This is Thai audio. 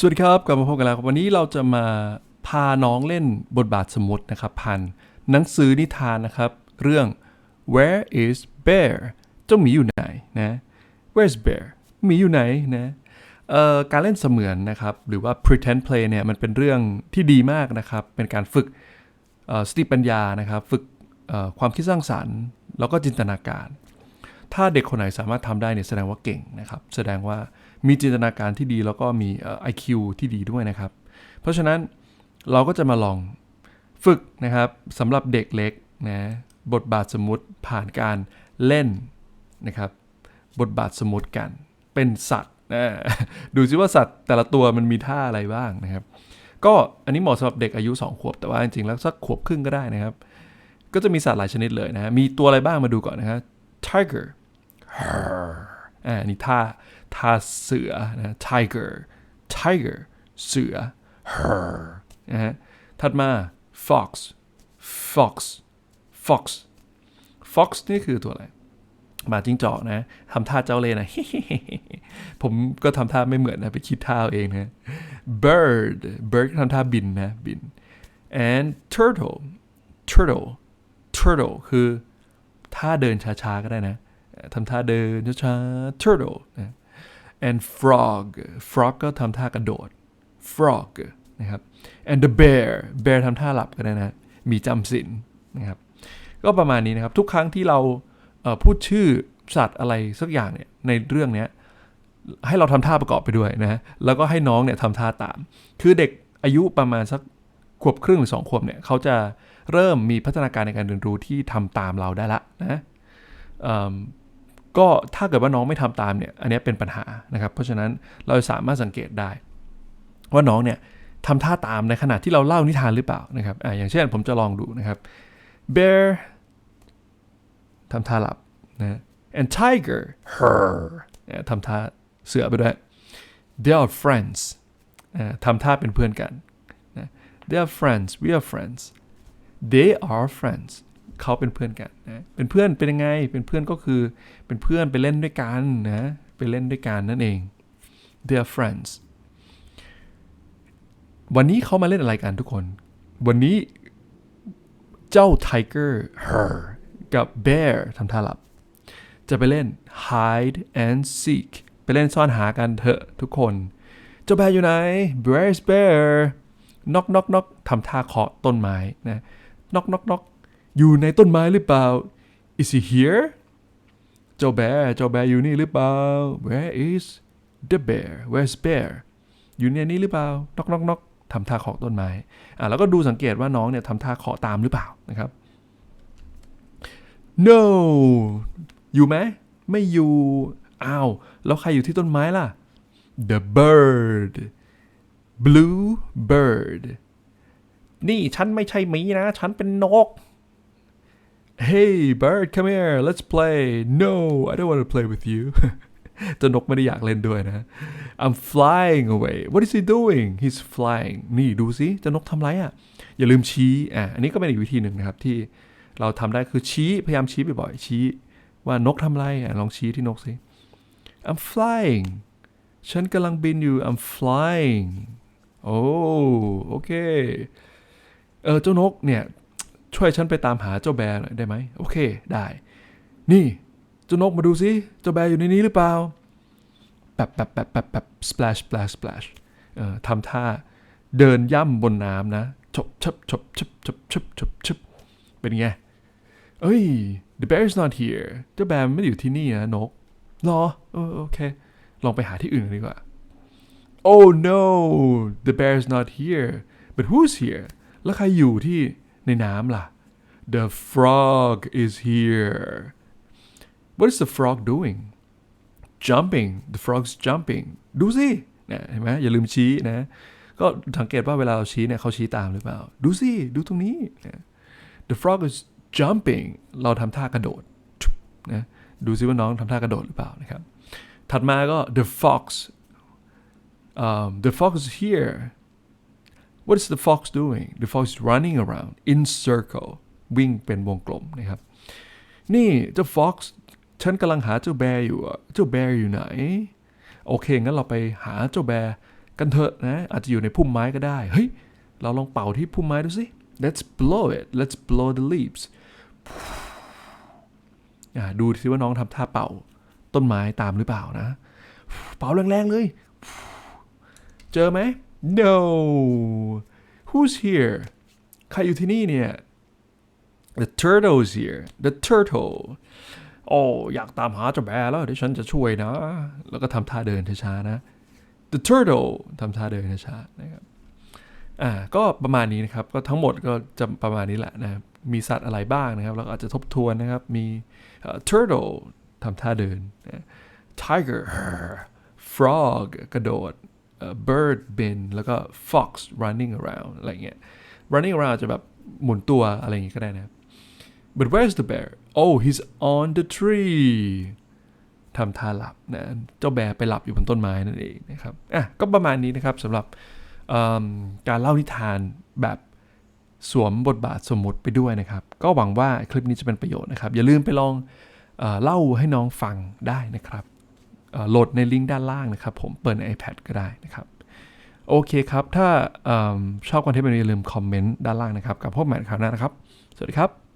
สวัสดีครับกลับมาพบกันแล้วครับวันนี้เราจะมาพาน้องเล่นบทบาทสมมตินะครับผ่านหนังสือนิทานนะครับ เรื่อง Where is Bear เจ้าหมีอยู่ไหนนะ Where's Bear หมีอยู่ไหนนะการเล่นเสมือนนะครับ หรือว่า pretend play เนี่ยมันเป็นเรื่องที่ดีมากนะครับ เป็นการฝึกสติปัญญานะครับ ฝึกความคิดสร้างสรรค์ แล้วก็จินตนาการ ถ้าเด็กคนไหนสามารถทำได้เนี่ยแสดงว่าเก่งนะครับ แสดงว่ามีจินตนาการที่ดีแล้วก็มีเอ่อ IQ ที่ดีด้วยนะครับ เพราะฉะนั้นเราก็จะมาลองฝึกนะครับสำหรับเด็กเล็กนะบทบาทสมมติผ่านการเล่นนะครับบทบาทสมมติกันเป็นสัตว์นะดูซิว่าสัตว์แต่ละตัวมันมีท่าอะไรบ้างนะครับ ก็อันนี้เหมาะสำหรับเด็กอายุ 2 ขวบแต่ว่าจริงๆแล้วสักขวบครึ่งก็ได้นะครับ ก็จะมีสัตว์หลายชนิดเลยนะมีตัวอะไรบ้างมาดูก่อนนะฮะ tiger อ่าอันนี่ท่าท่าเสือนะ tiger tiger เสือนะฮะถัดมา fox fox fox fox นี่คือตัวอะไรหมาจิ้งจอกนะทำท่าเจ้าเล่นะผมก็ทำท่าไม่เหมือนนะ ไปคิดท่าเอาเองนะ bird bird ทำท่าบินนะ บิน and turtle turtle turtle คือท่าเดินช้าๆ ก็ได้นะ ทำท่าเดินช้าๆ turtle นะ and frog frog ก็ทำท่ากระโดด frog นะครับ and the bear bear ทำท่าหลับก็ได้นะมีจำศีลนะครับ ก็ประมาณนี้นะครับ ทุกครั้งที่เราพูดชื่อสัตว์อะไรสักอย่างเนี่ยในเรื่องเนี้ยให้เราทำท่าประกอบไปด้วยนะแล้วก็ให้น้องเนี่ยทำท่าตาม คือเด็กอายุประมาณสักขวบครึ่งหรือสองขวบเนี่ยเขาจะเริ่มมีพัฒนาการในการเรียนรู้ที่ทำตามเราได้ละนะ ก็ถ้าเกิดว่าน้องไม่ทำตามเนี่ยอันเนี้ยเป็นปัญหานะครับ เพราะฉะนั้นเราสามารถสังเกตได้ ว่าน้องเนี่ยทำท่าตามในขณะที่เราเล่านิทานหรือเปล่านะครับอ่าอย่างเช่นผมจะลองดูนะครับ bear ทำท่าหลับนะ and tiger her เนี่ยทำท่าเสือไปด้วย they are friends อ่าทำท่าเป็นเพื่อนกันนะ they are friends we are friends they are friends เขาเป็นเพื่อนกันนะเป็นเพื่อนเป็นยังไง เป็นเพื่อนก็คือเป็นเพื่อนไปเล่นด้วยกันนะไปเล่นด้วยกันนั่นเอง they are friends วันนี้เขามาเล่นอะไรกันทุกคน วันนี้เจ้า tiger her กับ bear ทำท่าหลับ จะไปเล่น hide and seek ไปเล่นซ่อนหากันเถอะทุกคน เจ้าแบร์อยู่ไหน where's bear knock knock knock ทำท่าเคาะต้นไม้นะ knock knock knock อยู่ในต้นไม้หรือเปล่า is he here เจ้าแบร์เจ้าแบร์อยู่นี่หรือเปล่า where is the bear where's bear อยู่ในนี้หรือเปล่า knock knock knock ทำท่าเคาะต้นไม้อะแล้วก็ดูสังเกตว่าน้องเนี่ยทำท่าเคาะตามหรือเปล่านะครับ no อยู่ไหมไม่อยู่อ้าวแล้วใครอยู่ที่ต้นไม้ล่ะ the bird blue bird นี่ฉันไม่ใช่หมีนะ ฉันเป็นนก hey bird come here let's play no I don't want to play with you เจ้านกไม่ได้อยากเล่นด้วยนะ I'm flying away what is he doing he's flying นี่ดูสิเจ้านกทำไรอะ อย่าลืมชี้อะอันนี้ก็เป็นอีกวิธีหนึ่งนะครับที่เราทำได้คือชี้พยายามชี้บ่อยๆชี้ ว่านกทำไรอะลองชี้ที่นกสิ I'm flying ฉันกำลังบินอยู่ I'm flying โอ้โอเค เออเจ้านกเนี่ย ช่วยฉันไปตามหาเจ้าแบร์หน่อยได้ไหมโอเคได้ นี่เจ้านกมาดูสิเจ้าแบร์อยู่ในนี้หรือเปล่าแบบแบบแบบแบบแบบ splash splash splash เอ่อทำท่าเดินย่ำบนน้ำนะชบชบชบชบชบชบชบชบเป็นไง เอ้ย the bear is not here เจ้าแบร์ไม่ได้อยู่ที่นี่นะนกหรอโอเค ลองไปหาที่อื่นดีกว่า oh no the bear is not here but who's here แล้วใครอยู่ที่ในน้ำล่ะ the frog is here what is the frog doing jumping the frog's jumping ดูสินะเห็นไหมอย่าลืมชี้นะ ก็สังเกตว่าเวลาเราชี้เนี่ยเขาชี้ตามหรือเปล่า ดูสิ ดูตรงนี้นะ the frog is jumping เราทำท่ากระโดดชุบนะดูซิว่าน้องทำท่ากระโดดหรือเปล่านะครับ ถัดมาก็ the fox um, the fox is here what is the fox doing the fox is running around in circle วิ่งเป็นวงกลมนะครับ นี่เจ้า fox ฉันกำลังหาเจ้าแบร์อยู่เจ้าแบร์อยู่ไหน โอเค งั้นเราไปหาเจ้าแบร์กันเถอะนะ อาจจะอยู่ในพุ่มไม้ก็ได้ เฮ้ย เราลองเป่าที่พุ่มไม้ดูสิ let's blow it let's blow the leaves ดูสิว่าน้องทำท่าเป่าต้นไม้ตามหรือเปล่านะ เป่าแรงๆเลย เจอไหม no who's here ใครอยู่ที่นี่เนี่ย the turtle's here the turtle โอ้อยากตามหาเจ้าแบร์แล้วเดี๋ยวฉันจะช่วยนะ แล้วก็ทำท่าเดินช้าๆนะ the turtle ทำท่าเดินช้าๆนะครับอ่าก็ประมาณนี้นะครับ ก็ทั้งหมดก็จะประมาณนี้แหละนะมีสัตว์อะไรบ้างนะครับ แล้วก็อาจจะทบทวนนะครับ มี turtle ทำท่าเดินนะ tiger frog กระโดด bird บินแล้วก็ fox running around อะไรเงี้ย running around จะแบบหมุนตัวอะไรอย่างงี้ก็ได้นะครับ but where's the bear oh he's on the tree ทำท่าหลับนะเจ้าแบร์ไปหลับอยู่บนต้นไม้นั่นเองนะครับอะก็ประมาณนี้นะครับสำหรับการเล่านิทานแบบสวมบทบาทสมมติไปด้วยนะครับ ก็หวังว่าคลิปนี้จะเป็นประโยชน์นะครับ อย่าลืมไปลองเอเล่าให้น้องฟังได้นะครับโหลดในลิงก์ด้านล่างนะครับ ผมเปิดใน iPad ก็ได้นะครับ โอเคครับ ถ้าอชอบคอนเทนต์แบบนี้อย่าลืมคอมเมนต์ด้านล่างนะครับ กับพวกแมทคราวหน้านะครับ สวัสดีครับ